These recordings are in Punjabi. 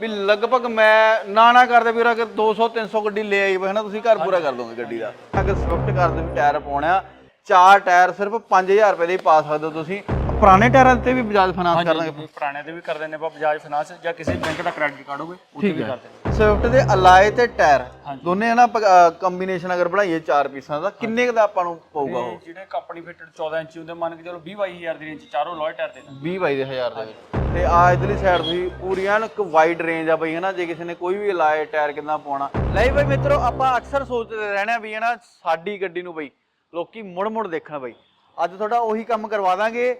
ਵੀ ਲਗਭਗ ਮੈਂ ਨਾ ਨਾ ਕਰਦੇ ਵੀਰ ਅਗਰ 200 300 ਗੱਡੀ ਲੈ ਆਈ ਵੇ ਹਨਾ? ਤੁਸੀਂ ਘਰ ਪੂਰਾ ਕਰ ਦੋਗੇ ਗੱਡੀ ਦਾ। ਅਗਰ ਸਵਿਫਟ ਕਾਰ ਦੇ ਵੀ ਟਾਇਰ ਪਾਉਣਾ ਚਾਰ ਟਾਇਰ ਸਿਰਫ 5000 ਰੁਪਏ ਦੇ ਹੀ ਪਾ ਸਕਦੇ ਹੋ ਤੁਸੀਂ। ਪੁਰਾਣੇ ਟਾਇਰਾਂ ਤੇ ਵੀ ਬਜਾਜ ਫਾਈਨਾਂਸ ਕਰਨਗੇ। ਵੀ ਪੁਰਾਣੇ ਦੇ ਵੀ ਕਰ ਦਿੰਦੇ ਆਪਾਂ ਬਜਾਜ ਫਾਈਨਾਂਸ ਜਾਂ ਕਿਸੇ ਬੈਂਕ ਦਾ ਕ੍ਰੈਡਿਟ ਕਾਰਡ ਹੋਵੇ ਤੇ ਵੀ ਕਰ ਦਿੰਦੇ। ਸਵਿਫਟ ਦੇ ਅਲਾਏ ਤੇ ਟਾਇਰ। ਦੋਨੇ ਹਨਾ ਕੰਬੀਨੇਸ਼ਨ ਅਗਰ ਬਣਾਈਏ ਚਾਰ ਪੀਸਾਂ ਦਾ ਕਿੰਨੇ ਕੁ ਦਾ ਆਪਾਂ ਨੂੰ ਪਊਗਾ ਉਹ? ਜਿਹੜੇ ਕੰਪਨੀ ਫਿਟਡ 14 ਇੰਚੀ ਹੁੰਦੇ ਮੰਨ ਕੇ ਚਲੋ 20 22000 ਦੀ ਰੇਂਜ ਚਾਰੋਂ ਲੋਏ ਟਾਇਰ ਦੇ। 20 ਬਾਈ ਦੇ ਹਜ਼ਾਰ ਦੇ। ਵਿੱਚ ਤੇ ਆ ਇਧਰਲੀ ਸਾਈਡ ਤੁਸੀਂ ਪੂਰੀ ਐਨ ਇੱਕ ਵਾਈਡ ਰੇਂਜ ਆ ਬਈ ਹਨਾ ਜੇ ਕਿਸੇ ਨੇ ਕੋਈ ਵੀ ਲਾਏ ਟਾਇਰ ਕਿੰਨਾ ਪਾਉਣਾ। ਲਈ ਬਈ ਮਿੱਤਰੋ ਆਪਾਂ ਅਕਸਰ ਸੋਚਦੇ ਰਹਿਣਾ ਵੀ ਹਨਾ ਸਾਡੀ ਗੱਡੀ ਨੂੰ ਬਈ ਲੋਕੀ ਮੁੜ ਮੁੜ ਦੇਖਣ ਬਈ। ਅੱਜ ਤੁਹਾਡਾ ਉਹੀ ਕੰਮ ਕਰਵਾ ਦਾਂਗੇ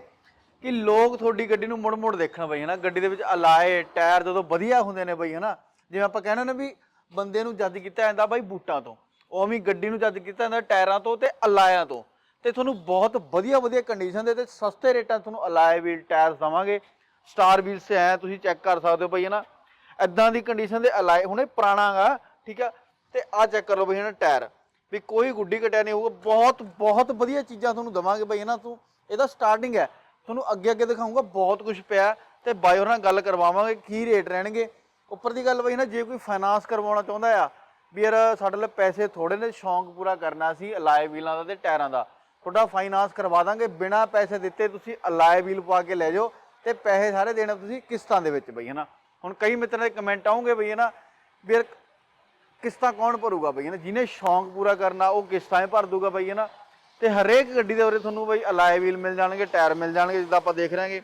ਕਿ ਲੋਕ ਤੁਹਾਡੀ ਗੱਡੀ ਨੂੰ ਮੁੜ ਮੁੜ ਦੇਖਣ ਬਈ ਹਨਾ। ਗੱਡੀ ਦੇ ਵਿੱਚ ਅਲਾਏ ਟਾਇਰ ਜਦੋਂ ਵਧੀਆ ਹੁੰਦੇ ਨੇ ਬਈ ਹਨਾ ਜਿਵੇਂ ਆਪਾਂ ਕਹਿੰਦੇ ਨੇ ਵੀ ਬੰਦੇ ਨੂੰ ਜੱਜ ਕੀਤਾ ਜਾਂਦਾ ਬਾਈ ਬੂਟਾਂ ਤੋਂ, ਉਵੇਂ ਗੱਡੀ ਨੂੰ ਜੱਜ ਕੀਤਾ ਜਾਂਦਾ ਟਾਇਰਾਂ ਤੋਂ ਤੇ ਅਲਾਇਆਂ ਤੋਂ। ਤੇ ਤੁਹਾਨੂੰ ਬਹੁਤ ਵਧੀਆ ਵਧੀਆ ਕੰਡੀਸ਼ਨ ਦੇ ਤੇ ਸਸਤੇ ਰੇਟਾਂ ਤੁਹਾਨੂੰ ਅਲਾਏ ਵੀਲ ਟਾਇਰਸ ਦਵਾਂਗੇ। ਸਟਾਰ ਵੀਲ ਸੇ ਆਇਆ ਤੁਸੀਂ ਚੈੱਕ ਕਰ ਸਕਦੇ ਹੋ ਬਈ ਹਨਾ ਐਦਾਂ ਦੀ ਕੰਡੀਸ਼ਨ ਦੇ ਅਲਾਏ ਹੁਣੇ ਪੁਰਾਣਾ ਗਾ, ਠੀਕ ਆ? ਤੇ ਆ ਚੈੱਕ ਕਰ ਲਓ ਬਈ ਹਨਾ ਟਾਇਰ ਵੀ ਕੋਈ ਗੁੱਡੀ ਕਟਿਆ ਨਹੀਂ ਹੋਊਗਾ। ਬਹੁਤ ਬਹੁਤ ਵਧੀਆ ਚੀਜ਼ਾਂ ਤੁਹਾਨੂੰ ਦਵਾਂਗੇ ਬਈ ਹਨਾ ਤੂੰ। ਇਹਦਾ ਸਟਾਰਟਿੰਗ ਹੈ। ਤੁਹਾਨੂੰ ਅੱਗੇ ਅੱਗੇ ਦਿਖਾਊਂਗਾ, ਬਹੁਤ ਕੁਝ ਪਿਆ। ਤੇ ਬਾਈ ਹੋਰਾਂ ਨਾਲ ਗੱਲ ਕਰਵਾਵਾਂਗੇ, ਕੀ ਰੇਟ ਰਹਿਣਗੇ। ਉੱਪਰ ਦੀ ਗੱਲ ਬਈ ਨਾ, ਜੇ ਕੋਈ ਫਾਈਨਾਂਸ ਕਰਵਾਉਣਾ ਚਾਹੁੰਦਾ ਆ, ਵੀ ਯਾਰ ਸਾਡੇ ਲਈ ਪੈਸੇ ਥੋੜੇ ਨੇ, ਸ਼ੌਂਕ ਪੂਰਾ ਕਰਨਾ ਸੀ, ਅਲਾਏ ਵੀਲਾਂ ਦਾ ਤੇ ਟਾਇਰਾਂ ਦਾ, ਤੁਹਾਡਾ ਫਾਈਨਾਂਸ ਕਰਵਾ ਦਾਂਗੇ, ਬਿਨਾ ਪੈਸੇ ਦਿੱਤੇ ਤੁਸੀਂ ਅਲਾਏ ਵੀਲ ਪਾ ਕੇ ਲੈ ਜਾਓ ਤੇ ਪੈਸੇ ਸਾਰੇ ਦੇਣਾ ਤੁਸੀਂ ਕਿਸ਼ਤਾਂ ਦੇ ਵਿੱਚ ਬਈ, ਹਨਾ? ਹੁਣ ਕਈ ਮਿੱਤਰਾਂ ਦੇ ਕਮੈਂਟ ਆਉਂਗੇ ਬਈ, ਹਨਾ, ਵੀ ਯਾਰ ਕਿਸ਼ਤਾਂ ਕੌਣ ਭਰੂਗਾ ਬਈ, ਹਨਾ? ਜਿਹਨੇ ਸ਼ੌਂਕ ਪੂਰਾ ਕਰਨਾ, ਉਹ ਕਿਸ਼ਤਾਂ ਹੀ ਭਰ ਦੂਗਾ ਬਈ, ਹਨਾ? ਤੇ ਹਰੇਕ ਗੱਡੀ ਦੇ ਉਰੇ ਤੁਹਾਨੂੰ ਬਈ ਅਲਾਏ ਵੀਲ ਮਿਲ ਜਾਣਗੇ, ਟਾਇਰ ਮਿਲ ਜਾਣਗੇ, ਜਿੱਦਾਂ ਆਪਾਂ ਦੇਖ ਰਹੇ ਹਾਂਗੇ।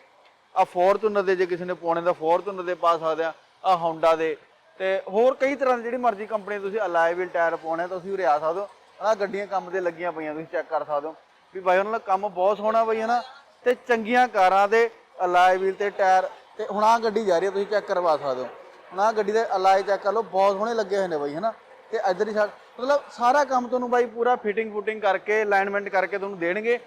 ਆ ਫੋਰਚੂਨਰ ਦੇ, ਜੇ ਕਿਸੇ ਨੇ ਪਾਉਣੇ ਦਾ ਫੋਰਚੂਨਰ ਦੇ ਪਾ ਸਕਦੇ ਆ। ਆ ਹੋਂਡਾ ਦੇ। ਤੇ ਹੋਰ ਕਈ ਤਰ੍ਹਾਂ ਦੀ ਜਿਹੜੀ ਮਰਜ਼ੀ ਕੰਪਨੀ ਤੁਸੀਂ ਅਲਾਏ ਟਾਇਰ ਪਾਉਣੇ, ਤੁਸੀਂ ਉਰੇ ਆ ਸਕਦੇ ਹੋ। ਆ ਗੱਡੀਆਂ ਕੰਮ ਤੇ ਲੱਗੀਆਂ ਪਈਆਂ, ਤੁਸੀਂ ਚੈੱਕ ਕਰ ਸਕਦੇ ਹੋ। ਵੀ ਬਾਈ ਉਹਨਾਂ ਦਾ ਕੰਮ ਬਹੁਤ ਸੋਹਣਾ ਬਈ, ਹਨਾ? ਤੇ ਚੰਗੀਆਂ ਕਾਰਾਂ ਦੇ ਅਲਾਏ ਵੀਲ ਤੇ ਟਾਇਰ ਤੇ ਹੁਣ ਆ ਗੱਡੀ ਜਾ ਰਹੀ ਹੈ, ਤੁਸੀਂ ਚੈੱਕ ਕਰਵਾ ਸਕਦੇ ਹੋ। ਹੁਣ ਆ ਗੱਡੀ ਦੇ ਅਲਾਏ ਚੈੱਕ ਕਰ ਲਓ, ਬਹੁਤ ਸੋਹਣੇ ਲੱਗੇ ਹੋਏ ਨੇ ਬਈ, ਹਨਾ? ਤੇ ਇੱਧਰ ਹੀ ਸਾਈਡ ਮਤਲਬ ਸਾਰਾ ਕੰਮ ਤੁਹਾਨੂੰ ਬਾਈ ਪੂਰਾ ਫਿਟਿੰਗ ਫੁਟਿੰਗ ਕਰਕੇ ਅਲਾਈਨਮੈਂਟ ਕਰਕੇ ਤੁਹਾਨੂੰ ਦੇਣਗੇ।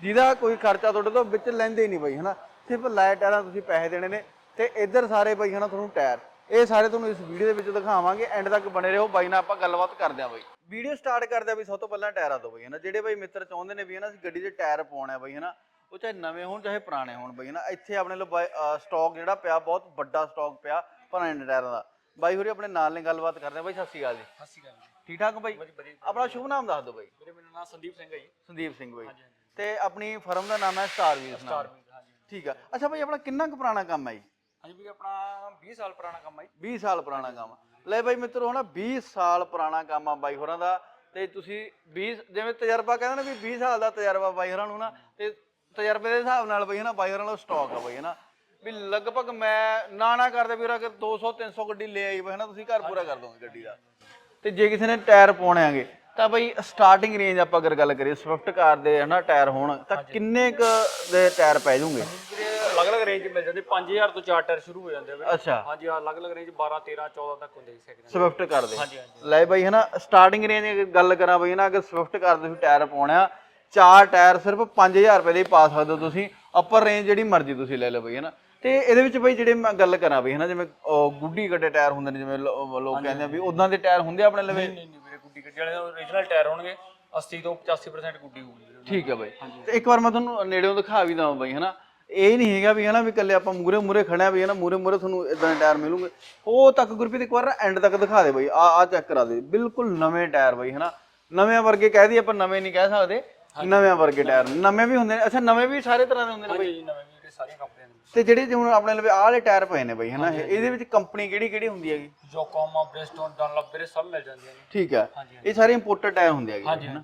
ਜਿਹਦਾ ਕੋਈ ਖਰਚਾ ਤੁਹਾਡੇ ਤੋਂ ਵਿੱਚ ਲੈਂਦੇ ਹੀ ਨਹੀਂ ਬਈ, ਹਨਾ? ਸਿਰਫ ਲਾਈਟ ਟਾਇਰਾਂ ਤੁਸੀਂ ਪੈਸੇ ਦੇਣੇ ਨੇ। ਤੇ ਇੱਧਰ ਸਾਰੇ ਬਈ ਹਨਾ ਤੁਹਾਨੂੰ ਟਾਇਰ। ਇਹ ਸਾਰੇ ਤੁਹਾਨੂੰ ਇਸ ਵੀਡੀਓ ਦੇ ਵਿੱਚ ਦਿਖਾਵਾਂਗੇ। ਐਂਡ ਤੱਕ ਬਣੇ ਰਹੋ। ਬਾਈ ਨਾਲ ਆਪਾਂ ਗੱਲਬਾਤ ਕਰਦੇ ਆਂ ਬਾਈ। ਵੀਡੀਓ ਸਟਾਰਟ ਕਰਦੇ ਆ ਵੀ ਸਭ ਤੋਂ ਪਹਿਲਾਂ ਟਾਇਰਾਂ ਤੋਂ ਬਈ ਹਨਾ। ਜਿਹੜੇ ਬਈ ਮਿੱਤਰ ਚਾਹੁੰਦੇ ਨੇ ਵੀ ਹਨਾ ਅਸੀਂ ਗੱਡੀ ਦੇ ਟਾਇਰ ਪਾਉਣੇ ਬਈ ਹਨਾ। ਉਹ ਚਾਹੇ ਨਵੇਂ ਹੋਣ ਚਾਹੇ ਪੁਰਾਣੇ ਹੋਣ ਬਈ ਹਨਾ। ਇੱਥੇ ਆਪਣੇ ਲੋ ਸਟਾਕ ਜਿਹੜਾ ਪਿਆ ਬਹੁਤ ਵੱਡਾ ਸਟਾਕ ਪਿਆ ਪੁਰਾਣੇ ਟਾਇਰਾਂ ਦਾ। ਬਾਈ ਹੋਰੀ ਆਪਣੇ ਨਾਲ ਨੇ ਗੱਲਬਾਤ ਕਰਦੇ ਆ ਬਾਈ ਸਤਿ ਸ਼੍ਰੀ ਅਕਾਲ ਜੀ। ਸਤਿ ਸ਼੍ਰੀ ਅਕਾਲ ਜੀ। ਠੀਕ ਠਾਕ ਬਾਈ? ਆਪਣਾ ਸ਼ੁਭ ਨਾਮ ਦੱਸ ਦਿਓ ਬਾਈ। ਮੇਰਾ ਨਾਮ ਸੰਦੀਪ ਸਿੰਘ ਹੈ ਜੀ। ਸੰਦੀਪ ਸਿੰਘ ਬਾਈ। ਤੇ ਆਪਣੀ ਫਰਮ ਦਾ ਨਾਮ ਹੈ ਸਟਾਰ ਵੀਲਸ ਨਾਮ ਹਾਂਜੀ। ਠੀਕ ਆ। ਅੱਛਾ ਬਾਈ ਆਪਣਾ ਕਿੰਨਾ ਕੁ ਪੁਰਾਣਾ ਕੰਮ ਹੈ ਜੀ? ਹਾਂਜੀ ਵੀ ਆਪਣਾ 20 ਸਾਲ ਪੁਰਾਣਾ ਕੰਮ ਹੈ ਜੀ। 20 ਸਾਲ ਪੁਰਾਣਾ ਕੰਮ। ਲੈ ਬਾਈ ਮਿੱਤਰੋ ਹਨਾ 20 ਸਾਲ ਪੁਰਾਣਾ ਕੰਮ ਆ ਬਾਈ ਹੋਰਾਂ ਦਾ। ਤੇ ਤੁਸੀਂ 20 ਜਿਵੇਂ ਤਜਰਬਾ ਕਹਿੰਦੇ ਨੇ ਵੀ 20 ਸਾਲ ਦਾ ਤਜਰਬਾ ਬਾਈ ਹੋਰਾਂ ਨੂੰ ਨਾ ਤੇ ਤਜਰਬੇ ਦੇ ਹਿਸਾਬ ਨਾਲ ਬਈ ਹਨਾ ਬਾਈ ਹੋਰਾਂ ਦਾ ਸਟਾਕ ਆ ਬਈ ਹਨਾ। ਵੀ ਲਗਭਗ ਮੈਂ ਨਾ ਨਾ ਕਰਦੇ ਵੀਰ ਅਗਰ 200 300 ਗੱਡੀ ਲੈ ਆਈ ਬਈ ਹਨਾ ਤੁਸੀਂ ਘਰ ਪੂਰਾ ਕਰ ਦੋਗੇ ਗੱਡੀ ਦਾ। ਤੇ ਜੇ ਕਿਸੇ ਨੇ ਟਾਇਰ ਪਾਉਣੇ ਆਗੇ ਤਾਂ ਬਈ ਸਟਾਰਟਿੰਗ ਰੇਂਜ ਆਪਾਂ ਅਗਰ ਗੱਲ ਕਰੀਏ ਸਵਿਫਟ ਕਾਰ ਦੇ ਹਨਾ ਟਾਇਰ ਹੋਣ ਤਾਂ ਕਿੰਨੇ ਕ ਦੇ ਟਾਇਰ ਪੈ ਵੀਰੇ ਅਲੱਗ-ਅਲੱਗ ਰੇਂਜ ਮਿਲ ਜਾਂਦੇ 5000 ਤੋਂ ਚਾਰ ਟਾਇਰ ਸ਼ੁਰੂ ਹੋ ਜਾਂਦੇ ਆ ਵੀਰੇ। ਅੱਛਾ। ਹਾਂਜੀ ਆਹ ਅਲੱਗ-ਅਲੱਗ ਰੇਂਜ 12 13 14 ਤੱਕ ਹੁੰਦੇ ਜੀ ਸੈਕਿੰਡ ਸਵਿਫਟ ਕਾਰ ਦੇ। ਹਾਂਜੀ ਹਾਂਜੀ। ਲੈ ਬਈ ਹਨਾ ਸਟਾਰਟਿੰਗ ਰੇਂਜ ਦੀ ਗੱਲ ਕਰਾਂ ਬਈ ਨਾ ਅਗਰ ਸਵਿਫਟ ਕਾਰ ਤੁਸੀਂ ਟਾਇਰ ਪਾਉਣੇ ਚਾਰ ਟਾਇਰ ਸਿਰਫ 5000 ਰੁਪਏ ਦੇ ਹੀ ਪਾ ਸਕਦੇ ਹੋ ਤੁਸੀਂ। ਅਪਰ ਰੇਂਜ ਜਿਹੜੀ ਮਰਜ਼ੀ ਤੁਸੀਂ ਲੈ ਲਓ ਬਈ ਹਨਾ। ਤੇ ਇਹਦੇ ਵਿੱਚ ਬਈ ਜਿਹੜੇ ਮੈਂ ਗੱਲ ਕਰਾਂ ਬਈ ਹਨਾ ਜਿਵੇਂ ਗੁੱਡੀ ਗੱਡੇ ਟਾਇਰ ਹੁੰਦੇ ਨੇ ਜਿਵੇਂ ਲੋ- ਲੋਕ ਕਹਿੰਦੇ ਆ ਵੀ ਉਦਾਂ ਦੇ ਟਾਇਰ ਹੁੰਦੇ ਆ ਆਪਣੇ ਲਵੇ? ਨਹੀਂ ਨਹੀਂ ਵੀਰੇ ਗੁੱਡੀ ਗੱਡੀ ਵਾਲੇ ਓਰੀਜਨਲ ਟਾਇਰ ਹੋਣਗੇ। 80 ਤੋਂ 85% ਗੁੱਡੀ ਹੋਊਗੀ। ਵੀਰੇ ਠੀਕ ਹੈ ਬਈ। ਤੇ ਇੱਕ ਵਾਰ ਮੈਂ ਤੁਹਾਨੂੰ ਨੇੜਿਓਂ ਦਿਖਾ ਵੀ ਦਵਾਂ ਬਈ ਹਨਾ। ਇਹ ਨਹੀਂ ਹੈਗਾ ਵੀ ਹਨਾ ਵੀ ਕੱਲੇ ਆਪਾਂ ਮੂਰੇ ਮੂਰੇ ਖੜਿਆ ਵੀ ਹਨਾ ਮੂਰੇ ਮੂਰੇ ਤੁਹਾਨੂੰ ਇਦਾਂ ਦੇ ਟਾਇਰ ਮਿਲੂਗੇ। ਉਹ ਤੱਕ ਗੁਰਪ੍ਰੀਤ ਇੱਕ ਵਾਰ ਐਂਡ ਤੱਕ ਦਿਖਾ ਦੇ ਬਈ ਆ ਆ ਚੈੱਕ ਕਰਾ ਦੇ। ਬਿਲਕੁਲ ਨਵੇਂ ਟਾਇਰ ਬਈ ਹਨਾ। ਨਵੇਂ ਵਰਗੇ ਕਹਿ ਦਈਏ ਆਪਾਂ ਨਵੇਂ ਨਹੀਂ ਕਹਿ ਸਕਦੇ। ਨਵੇਂ ਵਰਗੇ ਟਾਇਰ। ਨਵੇਂ ਵੀ ਹੁੰਦੇ ਨੇ। ਅੱਛਾ ਨਵੇਂ ਵੀ ਸਾਰੇ ਤਰ੍ਹਾਂ ਦੇ ਹੁੰਦੇ ਨੇ ਬਈ? ਹਾਂਜੀ ਨਵੇਂ ਵੀਰੇ ਸਾਰੀਆਂ ਕੰਪਨੀਆਂ ਦੇ। ਤੇ ਜਿਹੜੇ ਜਿਵੇਂ ਆਪਣੇ ਲਵੇ ਆਹ ਵਾਲੇ ਟਾਇਰ ਪਏ ਨੇ ਬਈ ਹਨਾ ਇਹ- ਇਹਦੇ ਵਿੱਚ ਕੰਪਨੀ ਕਿਹੜੀ ਕਿਹੜੀ ਹੁੰਦੀ ਹੈਗੀ? ਜੋਕੋਮਾ ਬ੍ਰੇਸਟੋਨ ਡਨਲਪ ਵੀਰੇ ਸਭ ਮਿਲ ਜਾਂਦੀਆਂ ਨੇ। ਠੀਕ ਹੈ ਇਹ ਸਾਰੇ ਇੰਪੋਰਟਡ ਟਾਇਰ ਹੁੰਦੇ ਹੈਗੇ ਹਨਾ।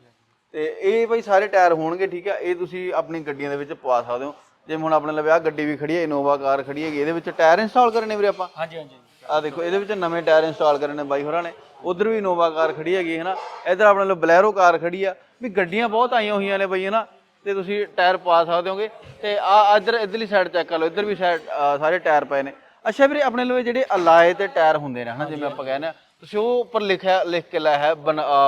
ਤੇ ਇਹ ਬਈ ਸਾਰੇ ਟਾਇਰ ਹੋਣਗੇ ਠੀਕ ਆ। ਇਹ ਤੁਸੀਂ ਆਪਣੀ ਗੱਡੀਆਂ ਦੇ ਵਿੱਚ ਪਵਾ ਸਕਦੇ ਹੋ। ਜਿਵੇਂ ਹੁਣ ਆਪਣੇ ਲਵੇ ਆ ਗੱਡੀ ਵੀ ਖੜੀ ਹੈ ਇਨੋਵਾ ਕਾਰ ਖੜੀ ਹੈਗੀ ਇਹਦੇ ਵਿੱਚ ਟਾਇਰ ਇੰਸਟਾਲ ਕਰਨੇ ਵੀਰੇ ਆਪਾਂ? ਹਾਂਜੀ ਹਾਂਜੀ ਆ ਦੇਖੋ ਇਹਦੇ ਵਿੱਚ ਨਵੇਂ ਟਾਇਰ ਇੰਸਟਾਲ ਕਰਨੇ ਨੇ ਬਾਈ ਹੋਰਾਂ ਨੇ। ਉਧਰ ਵੀ ਇਨੋਵਾ ਕਾਰ ਖੜੀ ਹੈਗੀ ਹੈ ਨਾ ਇਧਰ ਆਪਣੇ ਲੋ ਬਲੈਰੋ ਕਾਰ ਖੜੀ ਆ। ਵੀ ਗੱਡੀਆਂ ਬਹੁਤ ਆਈਆਂ ਹੋਈਆਂ ਨੇ ਬਈ ਹਨਾ? ਤੇ ਤੁਸੀਂ ਟਾਇਰ ਪਾ ਸਕਦੇ ਹੋਗੇ। ਤੇ ਆ ਇੱਧਰ ਇਧਰਲੀ ਸਾਈਡ ਚੈੱਕ ਕਰ ਲਓ ਇੱਧਰ ਵੀ ਸਾਈਡ ਸਾਰੇ ਟਾਇਰ ਪਏ ਨੇ। ਅੱਛਾ ਵੀਰੇ ਆਪਣੇ ਲਵੇ ਜਿਹੜੇ ਅਲਾਏ ਤੇ ਟਾਇਰ ਹੁੰਦੇ ਨੇ ਹਨਾ ਜਿਵੇਂ ਆਪਾਂ ਕਹਿੰਦੇ ਆ ਤੁਸੀਂ ਉਹ ਉੱਪਰ ਲਿਖਿਆ ਲਿਖ ਕੇ ਲਾਇਆ ਹੈ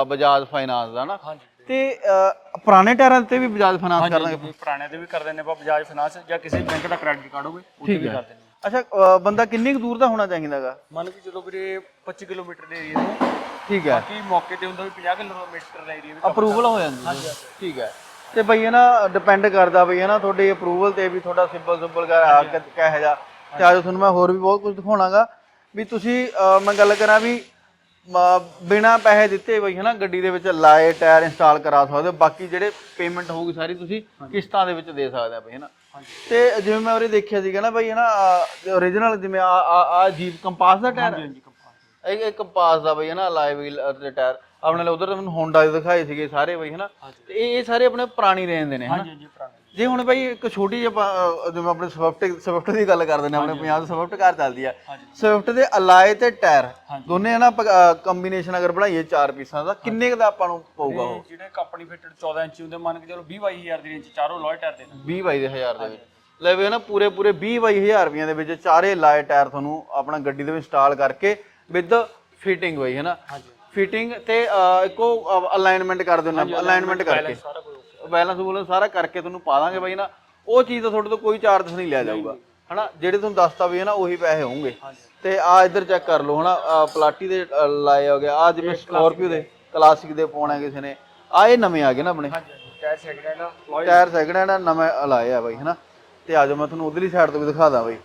ਬਜਾਜ ਫਾਈਨਾਂਸ ਦਾ ਨਾ ਹਾਂਜੀ। ਤੇ ਅ, ਪੁਰਾਣੇ ਟਾਇਰਾਂ ਤੇ ਵੀ ਬਜਾਜ ਫਾਈਨਾਂਸ ਕਰਨਗੇ? ਹਾਂਜੀ ਪੁਰਾਣੇ ਦੇ ਵੀ ਕਰ ਦਿੰਦੇ ਆਪਾਂ ਬਜਾਜ ਫਾਈਨਾਂਸ ਜਾਂ ਕਿਸੇ ਬੈਂਕ ਦਾ ਕ੍ਰੈਡਿਟ ਕਾਰਡ ਹੋਵੇ ਉਹ ਤੇ ਵੀ ਕਰ ਦਿੰਦੇ ਅੱਛਾ ਅ, ਬੰਦਾ ਕਿੰਨੀ ਕੁ ਦੂਰ ਦਾ ਹੋਣਾ ਚਾਹੀਦਾਗਾ? ਮੰਨ ਕੇ ਚਲੋ ਵੀਰੇ 25 ਕਿਲੋਮੀਟਰ ਦੇ ਏਰੀਆ ਤੋਂ। ਠੀਕ ਹੈ। ਕੀ ਮੌਕੇ ਤੇ ਹੁੰਦਾ ਵੀ 50 ਕਿਲੋਮੀਟਰ ਦਾ ਏਰੀਆ ਵੀ ਅਪਰੂਵਲ ਹੋ ਜਾਂਦੀ ਹੈ। ਠੀਕ ਹੈ। ਤੇ ਬਈ ਇਹ ਨਾ ਡਿਪੈਂਡ ਕਰਦਾ ਬਈ ਹੈ ਨਾ ਤੁਹਾਡੇ ਅਪਰੂਵਲ ਤੇ ਵੀ ਤੁਹਾਡਾ ਸਿੰਬਲ ਸਿੰਬਲ ਕਿਹੋ ਜਿਹਾ। ਤੇ ਆਜੋ ਤੁਹਾਨੂੰ ਮੈਂ ਹੋਰ ਵੀ ਬਹੁਤ ਕੁਝ ਦਿਖਾਉਣਾਗਾ। ਵੀ ਤੁਸੀਂ ਅਹ, ਮੈਂ ਗੱਲ ਕਰਾਂ ਵੀ ਬਿਨਾ ਪੈਸੇ ਦਿੱਤੇ ਬਈ ਹਨਾ ਗੱਡੀ ਦੇ ਵਿੱਚ ਲਾਏ ਟਾਇਰ ਇੰਸਟਾਲ ਕਰਾ ਸਕਦੇ ਹੋ। ਬਾਕੀ ਜਿਹੜੇ ਪੇਮੈਂਟ ਹੋਊਗੀ ਸਾਰੀ ਤੁਸੀਂ ਕਿਸ਼ਤਾਂ ਦੇ ਵਿੱਚ ਦੇ ਸਕਦੇ ਆ ਬਈ ਹਨਾ। ਤੇ ਜਿਵੇਂ ਮੈਂ ਉਹਰੇ ਦੇਖਿਆ ਸੀਗਾ ਨਾ ਬਈ ਹਨਾ origignal ਜਿਵੇਂ ਆ ਆ ਜੀਪ ਕੰਪਾਸ ਦਾ ਟਾਇਰ। ਹਾਂਜੀ ਕੰਪਾਸ ਇਹ ਕੰਪਾਸ ਦਾ ਬਈ ਹਨਾ ਲਾਈਵ ਵੀਲ ਤੇ ਟਾਇਰ। ਆਪਣੇ ਲਈ ਉਧਰ ਮੈਨੂੰ ਹੋਂਡਾ ਦੇ ਦਿਖਾਏ ਸੀਗੇ ਸਾਰੇ ਬਈ ਹਨਾ। ਤੇ ਇਹ ਇਹ ਸਾਰੇ ਆਪਣੇ ਪੁਰਾਣੀ ਰੇਂਜ ਦੇ ਨੇ ਹਨਾ। ਹਾਂਜੀ ਹਾਂਜੀ ਪੁਰਾਣੇ। ਜੇ ਹੁਣ ਬਈ ਇੱਕ ਛੋਟੀ ਜਿਹੀ ਆਪਾਂ, ਅਹ, ਜਿਵੇਂ ਆਪਣੇ ਸਵਿਫਟ ਸਵਿਫਟ ਦੀ ਗੱਲ ਕਰਦੇ ਨੇ ਆਪਣੇ ਪੰਜਾਬ ਦੀ ਸਵਿਫਟ ਕਾਰ ਚੱਲਦੀ ਆ। ਸਵਿਫਟ ਦੇ ਅਲਾਏ ਤੇ ਟਾਇਰ ਦੋਨੇ ਹਨਾ ਕੰਬੀਨੇਸ਼ਨ ਅਗਰ ਬਣਾਈਏ ਚਾਰ ਪੀਸਾਂ ਦਾ ਕਿੰਨੇ ਕੁ ਦਾ ਆਪਾਂ ਨੂੰ ਪਊਗਾ ਉਹ? ਜਿਹੜੇ ਕੰਪਨੀ ਫਿਟਡ 14 ਇੰਚੀ ਹੁੰਦੇ ਮੰਨ ਕੇ ਚਲੋ 20 22000 ਦੀ ਰੇਂਜ ਚਾਰੋਂ ਲੋਏ ਟਾਇਰ ਦੇ। ਨੇ 20 ਬਾਈ ਦੇ ਹਜ਼ਾਰ ਦੇ। ਵਿੱਚ ਲੈ ਵੀ ਨਾ ਪੂਰੇ ਪੂਰੇ 20 ਬਾਈ ਹਜ਼ਾਰ ਰੁਪਈਆਂ ਦੇ ਵਿੱਚ ਚਾਰੇ ਲਾਏ ਟਾਇਰ ਤੁਹਾਨੂੰ ਆਪਣਾ ਗੱਡੀ ਦੇ ਵਿੱਚ ਇੰਸਟਾਲ ਕਰਕੇ ਵਿਦ ਫਿਟਿੰਗ ਬਈ ਹਨਾ ਫਿਟਿੰਗ ਤੇ ਅਹ, ਇੱਕੋ ਅਲਾਈਨਮੈਂਟ ਕਰ ਨਾ ਅਲਾਈਨਮੈਂਟ ਕਰਕੇ। ਸਾਰਾ ਕੁਝ। ਬੈਲੈਂਸ ਬੂਲੈਂਸ ਸਾਰਾ ਕਰਕੇ ਤੁਹਾਨੂੰ ਪਾ ਦਾਂਗੇ ਬਾਈ ਨਾ ਉਹ ਚੀਜ਼ ਦਾ ਤੁਹਾਡੇ ਤੋਂ ਕੋਈ ਚਾਰਜ ਨਹੀਂ ਲਿਆ ਜਾਊਗਾ। ਹਨਾ ਜਿਹੜੇ ਤੁਹਾਨੂੰ ਦੱਸਤਾ ਵੀ ਹੈ ਨਾ ਉਹੀ ਪੈਸੇ ਹੋਣਗੇ। ਤੇ ਆ ਇੱਧਰ ਚੈੱਕ ਕਰ ਲਓ ਹਨਾ ਪਲਾਟੀ ਦੇ ਲਾਏ ਹੋ ਗਿਆ ਆ ਜਿਵੇਂ ਸਕਾਰਪੀਓ ਦੇ ਕਲਾਸਿਕ ਦੇ ਪਾਉਣਾ ਕਿਸੇ ਨੇ। ਆ ਇਹ ਨਵੇਂ ਆ ਗਏ ਨਾ ਆਪਣੇ। Tyre second hand tyre second hand ਨਵੇਂ ਲਾਏ ਆ ਬਾਈ ਹਨਾ। ਤੇ ਆ ਜਾਓ ਮੈਂ ਤੁਹਾਨੂੰ ਉਧਰਲੀ ਸਾਈਡ ਤੋਂ ਵੀ ਦਿਖਾ ਦਾਂ ਬਾਈ।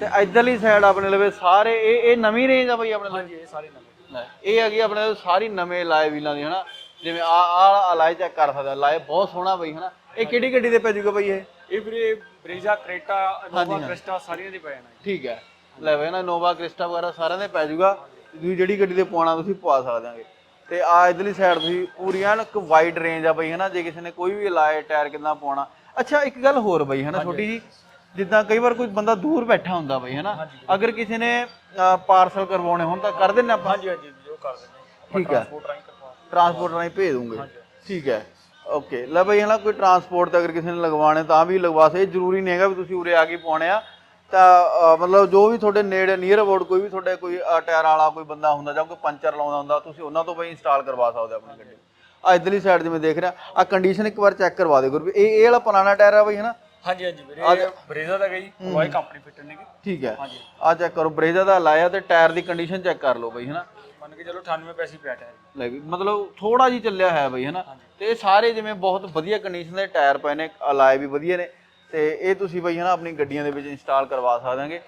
ਤੇ ਇਧਰਲੀ ਸਾਈਡ ਆਪਣੇ ਲਵੇ ਸਾਰੇ ਇਹ ਇਹ ਨਵੀਂ ਰੇਂਜ ਆ ਬਾਈ ਆਪਣੇ ਹਾਂਜੀ ਇਹ ਸਾਰੇ ਨਵੇਂ। ਇਹ ਹੈਗੀ ਆਪਣੇ ਸਾਰੀ ਨਵੇਂ ਲਾਏ ਵੀਲਾਂ ਦੀ ਹਨਾ। ਜਿਵੇਂ ਆ ਆ ਲਾਏ ਚੈੱਕ ਕਰ ਸਕਦਾ ਲਾਏ ਬਹੁਤ ਸੋਹਣਾ ਬਈ ਹਨਾ? ਇਹ ਕਿਹੜੀ ਗੱਡੀ ਦੇ ਪੈ ਜੂਗਾ ਬਈ ਇਹ? ਇਹ ਵੀਰੇ ਬ੍ਰੇਜ਼ਾ ਕ੍ਰੇਟਾ ਨੋਵਾ ਕ੍ਰਿਸਟਾ ਸਾਰੀਆਂ ਦੇ ਪਏ ਨੇ ਠੀਕ ਹੈ। ਲੈ ਬਈ ਨਾ ਨੋਵਾ ਕ੍ਰਿਸਟਾ ਵਗੈਰਾ ਸਾਰਿਆਂ ਦੇ ਪੈ ਜੂਗਾ। ਤੁਸੀਂ ਜਿਹੜੀ ਗੱਡੀ ਦੇ ਪਵਾਉਣਾ ਤੁਸੀਂ ਪਵਾ ਸਕਦੇ ਆਂਗੇ। ਤੇ ਆ ਇਧਰਲੀ ਸਾਈਡ ਤੁਸੀਂ ਪੂਰੀਆਂ ਨਾ ਇੱਕ ਵਾਈਡ ਰੇਂਜ ਆ ਬਈ ਹਨਾ? ਜੇ ਕਿਸੇ ਨੇ ਕੋਈ ਵੀ ਲਾਏ ਟਾਇਰ ਕਿੰਨਾ ਪਾਉਣਾ ਅੱਛਾ ਇੱਕ ਗੱਲ ਹੋਰ ਬਈ ਹਨਾ ਛੋਟੀ ਜੀ? ਜਿੱਦਾਂ ਕਈ ਵਾਰ ਕੋਈ ਬੰਦਾ ਦੂਰ ਬੈਠਾ ਹੁੰਦਾ ਬਈ ਹਨਾ? ਅਗਰ ਕਿਸੇ ਨੇ ਪਾਰਸਲ ਕਰਵਾਉਣੇ ਹੋਣ ਤਾਂ ਕਰ ਦਿੰਦੇ ਆਪਾਂ? ਹਾਂਜੀ ਹਾਂਜੀ ਜੋ ਕਰ ਦਿੰਦੇ ਠੀਕ ਹੈ। ਟਰਾਂਸਪੋਰਟ ਰਾਹੀਂ ਭੇਜ ਦੂੰਗੇ। ਠੀਕ ਹੈ। ਓਕੇ ਲੈ ਬਈ ਹਨਾ ਕੋਈ ਟਰਾਂਸਪੋਰਟ ਤੇ ਅਗਰ ਕਿਸੇ ਨੇ ਲਗਵਾਉਣੇ ਤਾਂ ਵੀ ਲਗਵਾ ਸੇ ਜ਼ਰੂਰੀ ਨਹੀਂ ਹੈਗਾ ਵੀ ਤੁਸੀਂ ਉਰੇ ਆ ਕੇ ਪਾਉਣੇ ਆ। ਤਾਂ ਮਤਲਬ ਜੋ ਵੀ ਤੁਹਾਡੇ ਨੇੜੇ ਨੀਅਰ ਅਬਾਊਟ ਕੋਈ ਵੀ ਤੁਹਾਡੇ ਕੋਈ ਅ, ਟਾਇਰ ਵਾਲਾ ਕੋਈ ਬੰਦਾ ਹੁੰਦਾ ਜਾਂ ਕੋਈ ਪੰਚਰ ਲਾਉਂਦਾ ਹੁੰਦਾ ਤੁਸੀਂ ਉਹਨਾਂ ਤੋਂ ਬਈ ਇੰਸਟਾਲ ਕਰਵਾ ਸਕਦੇ ਹੋ ਆਪਣੀ ਗੱਡੀ। ਆ ਇਧਰਲੀ ਸਾਈਡ ਜਿਵੇਂ ਦੇਖ ਰਿਹਾ ਆ ਕੰਡੀਸ਼ਨ ਇੱਕ ਵਾਰ ਚੈੱਕ ਕਰਵਾ ਦਿਓ ਗੁਰੂ ਇਹ ਇਹ ਵਾਲਾ ਪੁਰਾਣਾ ਟਾਇਰ ਆ ਬਈ ਹਨਾ? ਹਾਂਜੀ ਹਾਂਜੀ ਵੀਰੇ। ਬ੍ਰੇਜ਼ਾ ਦਾ ਗਈ ਲੋਏ ਕੰਪਨੀ ਫਿਟਡ ਨੇ ਠੀਕ ਹੈ। ਆ ਚੈੱਕ ਕਰੋ ਬਰੇਜਾ ਦਾ ਲਾਇਆ ਤੇ ਟਾਇਰ ਦੀ ਕੰਡੀਸ਼ਨ ਚੈੱਕ ਕਰ ਲਓ ਬਈ ਹਨਾ। ਮੰਨ ਕੇ ਚਲੋ 98 ਪੈਸੇ ਪਿਆ ਟਾਇਰ। ਲੈ ਵੀ ਮਤਲਬ ਥੋੜਾ ਜੀ ਚੱਲਿਆ ਹੈ ਬਈ ਹਨਾ। ਤੇ ਇਹ ਸਾਰੇ ਜਿਵੇਂ ਬਹੁਤ ਵਧੀਆ ਕੰਡੀਸ਼ਨ ਦੇ ਟਾਇਰ ਪਏ ਨੇ ਅਲਾਏ ਵੀ ਵਧੀਆ ਨੇ। ਤੇ ਇਹ ਤੁਸੀਂ ਬਈ ਹਨਾ ਆਪਣੀ ਗੱਡੀਆਂ ਦੇ ਵਿੱਚ ਇੰਸਟਾਲ ਕਰਵਾ ਸਕਦਾਂਗੇ।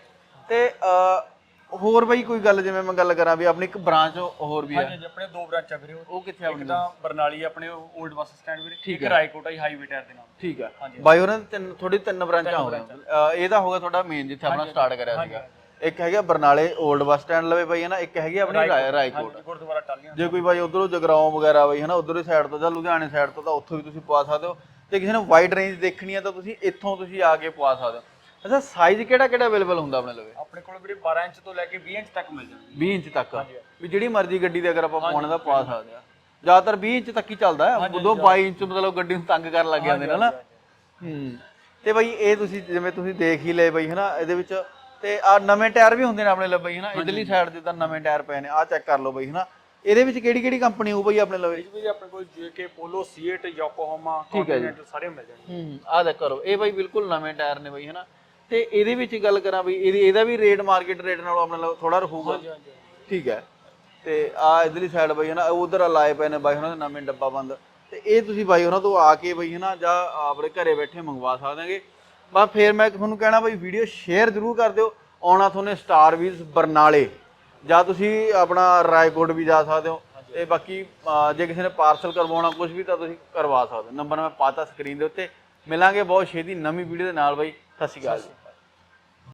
ਤੇ ਅ, ਹੋਰ ਬਈ ਕੋਈ ਗੱਲ ਜਿਵੇਂ ਮੈਂ ਗੱਲ ਕਰਾਂ ਵੀ ਆਪਣੀ ਇੱਕ ਬ੍ਰਾਂਚ ਹੋਰ ਵੀ ਹੈ ਹਾਂਜੀ ਆਪਣੇ ਦੋ ਬ੍ਰਾਂਚਾਂ ਵੀਰੇ ਉਹ। ਕਿੱਥੇ ਆ ਇੱਕ ਤਾਂ ਬਰਨਾਲੀ ਆਪਣੇ 올ਡ ਬੱਸ ਸਟੈਂਡ ਵੀਰੇ। ਇੱਕ ਰਾਏਕੋਟ ਆਈ ਹਾਈਵੇ ਟਾਇਰ ਦੇ ਨਾਮ ਠੀਕ ਹੈ ਬਾਈ ਉਹਨਾਂ ਦੇ ਤਿੰਨ ਥੋੜੀ ਤਿੰਨ ਬ੍ਰਾਂਚਾਂ ਹੋ ਗਈਆਂ। ਇਹ ਤਾਂ ਹੋਗਾ ਤੁਹਾਡਾ ਮੇਨ ਜਿੱਥੇ ਆਪਣਾ ਸਟਾਰਟ ਕਰਿਆ ਸੀਗਾ। ਇੱਕ ਹੈਗਾ ਬਰਨਾਲੇ 올ਡ ਬੱਸ ਸਟੈਂਡ ਲਵੇ ਬਈ ਹਨਾ? ਇੱਕ ਹੈਗੀ ਆਪਣੀ ਰਾਏ- ਰਾਏਕੋਟ। ਗੁਰਦੁਆਰਾ ਟਾਲੀਆਂ। ਜੇ ਕੋਈ ਬਾਈ ਉਧਰੋਂ ਜਗਰਾਉਂ ਵਗੈਰਾ ਬਈ ਹਨਾ? ਉਧਰਲੀ ਸਾਈਡ ਤੋਂ ਜਾਂ ਲੁਧਿਆਣੇ ਸਾਈਡ ਤੋਂ ਤਾਂ ਉੱਥੋਂ ਵੀ ਤੁਸੀਂ ਪਵਾ ਸਕਦੇ ਹੋ। ਤੇ ਕਿਸੇ ਨੇ ਵਾਈਡ ਰੇਂਜ ਦੇਖਣੀ ਹੈ ਤਾਂ ਤੁਸੀਂ ਇੱਥੋਂ ਤੁਸੀਂ ਆ ਕੇ ਪਵਾ ਸਕਦੇ ਹੋ। ਅੱਛਾ ਸਾਈਜ਼ ਕਿਹੜਾ ਕਿਹੜਾ ਅਵੇਲੇਬਲ ਹੁੰਦਾ ਆਪਣੇ ਲਵੇ? ਆਪਣੇ ਕੋਲ ਵੀਰੇ 12 ਇੰਚ ਤੋਂ ਲੈ ਕੇ 20 ਇੰਚ ਤੱਕ ਮਿਲ ਜਾਂਦੇ 20 ਇੰਚ ਤੱਕ? ਵੀ ਜਿਹੜੀ ਮਰਜ਼ੀ ਗੱਡੀ ਦੇ ਅਗਰ ਆਪਾਂ ਪਾਉਣੇ ਦਾ ਪਵਾ ਸਕਦੇ ਆ ਜ਼ਿਆਦਾਤਰ 20 ਇੰਚ ਤੱਕ ਹੀ ਚੱਲਦਾ ਹੈ। ਉਦੋਂ 22 ਇੰਚ ਮਤਲਬ ਗੱਡੀ ਨੂੰ ਤੰਗ ਕਰਨ ਲੱਗ ਜਾਂਦੇ ਨੇ ਹਨਾ? ਹੂੰ। ਤੇ ਬਈ ਇਹ ਤੁਸੀਂ ਜਿਵੇਂ ਤੁਸੀਂ ਦੇਖ ਹੀ ਲਏ ਬਈ ਹਨਾ? ਇਹਦੇ ਵਿੱਚ ਤੇ ਆ ਨਵੇਂ ਟਾਇਰ ਵੀ ਹੁੰਦੇ ਨੇ ਆਪਣੇ ਬਈ ਹਨਾ? ਇਧਰਲੀ ਸਾਈਡ ਤੇ ਤਾਂ ਨਵੇਂ ਟਾਇਰ ਪਏ ਨੇ। ਆ ਚੈੱਕ ਕਰ ਲਓ ਬਈ ਹਨਾ? ਇਹਦੇ ਵਿੱਚ ਕਿਹੜੀ ਕਿਹੜੀ ਕੰਪਨੀ ਹੋਊ ਬਈ ਆਪਣੇ ਲਵੇ? ਵੀ ਆਪਣੇ ਕੋਲ JK Apollo CEAT Yokohama Continental ਸਾਰੇ ਮਿਲ ਜਾਣਗੇ ਹੂੰ ਆ ਦੇਖ ਕਰੋ। ਇਹ ਬਈ ਬਿਲਕੁਲ ਨਵੇਂ ਟਾਇਰ ਨੇ ਬਈ ਹਨਾ? ਤੇ ਇਹਦੇ ਵਿੱਚ ਗੱਲ ਕਰਾਂ ਬਈ ਇਹਦੀ ਇਹਦਾ ਵੀ ਰੇਟ ਮਾਰਕੀਟ ਰੇਟ ਨਾਲੋਂ ਆਪਣੇ ਨਾਲ ਥੋੜਾ ਰਹੂਗਾ। ਠੀਕ ਹੈ। ਤੇ ਆ ਇਧਰਲੀ ਸਾਈਡ ਬਈ ਹਨਾ ਉਧਰ ਲਾਏ ਪਏ ਨੇ ਬਾਈ ਉਹਨਾਂ ਦੇ ਨਵੇਂ ਡੱਬਾ ਬੰਦ। ਤੇ ਇਹ ਤੁਸੀਂ ਬਾਈ ਉਹਨਾਂ ਤੋਂ ਆ ਕੇ ਬਈ ਹਨਾ ਜਾਂ ਆਪਣੇ ਘਰੇ ਬੈਠੇ ਮੰਗਵਾ ਸਕਦਾਂਗੇ ਬਸ ਫੇਰ ਮੈਂ ਤੁਹਾਨੂੰ ਕਹਿਣਾ ਬਈ ਵੀਡੀਓ ਸ਼ੇਅਰ ਜ਼ਰੂਰ ਕਰ ਦਿਓ। ਆਉਣਾ ਤੁਹਾਨੂੰ ਸਟਾਰ ਵੀਲਸ ਬਰਨਾਲੇ। ਜਾਂ ਤੁਸੀਂ ਆਪਣਾ ਰਾਏਕੋਟ ਵੀ ਜਾ ਸਕਦੇ ਹੋ। ਤੇ ਬਾਕੀ ਜੇ ਕਿਸੇ ਨੇ ਪਾਰਸਲ ਕਰਵਾਉਣਾ ਕੁਝ ਵੀ ਤਾਂ ਤੁਸੀਂ ਕਰਵਾ ਸਕਦੇ ਹੋ। ਨੰਬਰ ਮੈਂ ਪਾਤਾ ਸਕਰੀਨ ਦੇ ਉੱਤੇ। ਮਿਲਾਂਗੇ ਬਹੁਤ ਛੇਤੀ ਨਵੀਂ ਵੀਡੀਓ ਦੇ ਨਾਲ ਬਈ। ਸਤਿ ਸ਼੍ਰੀ ਅਕਾਲ ਜੀ।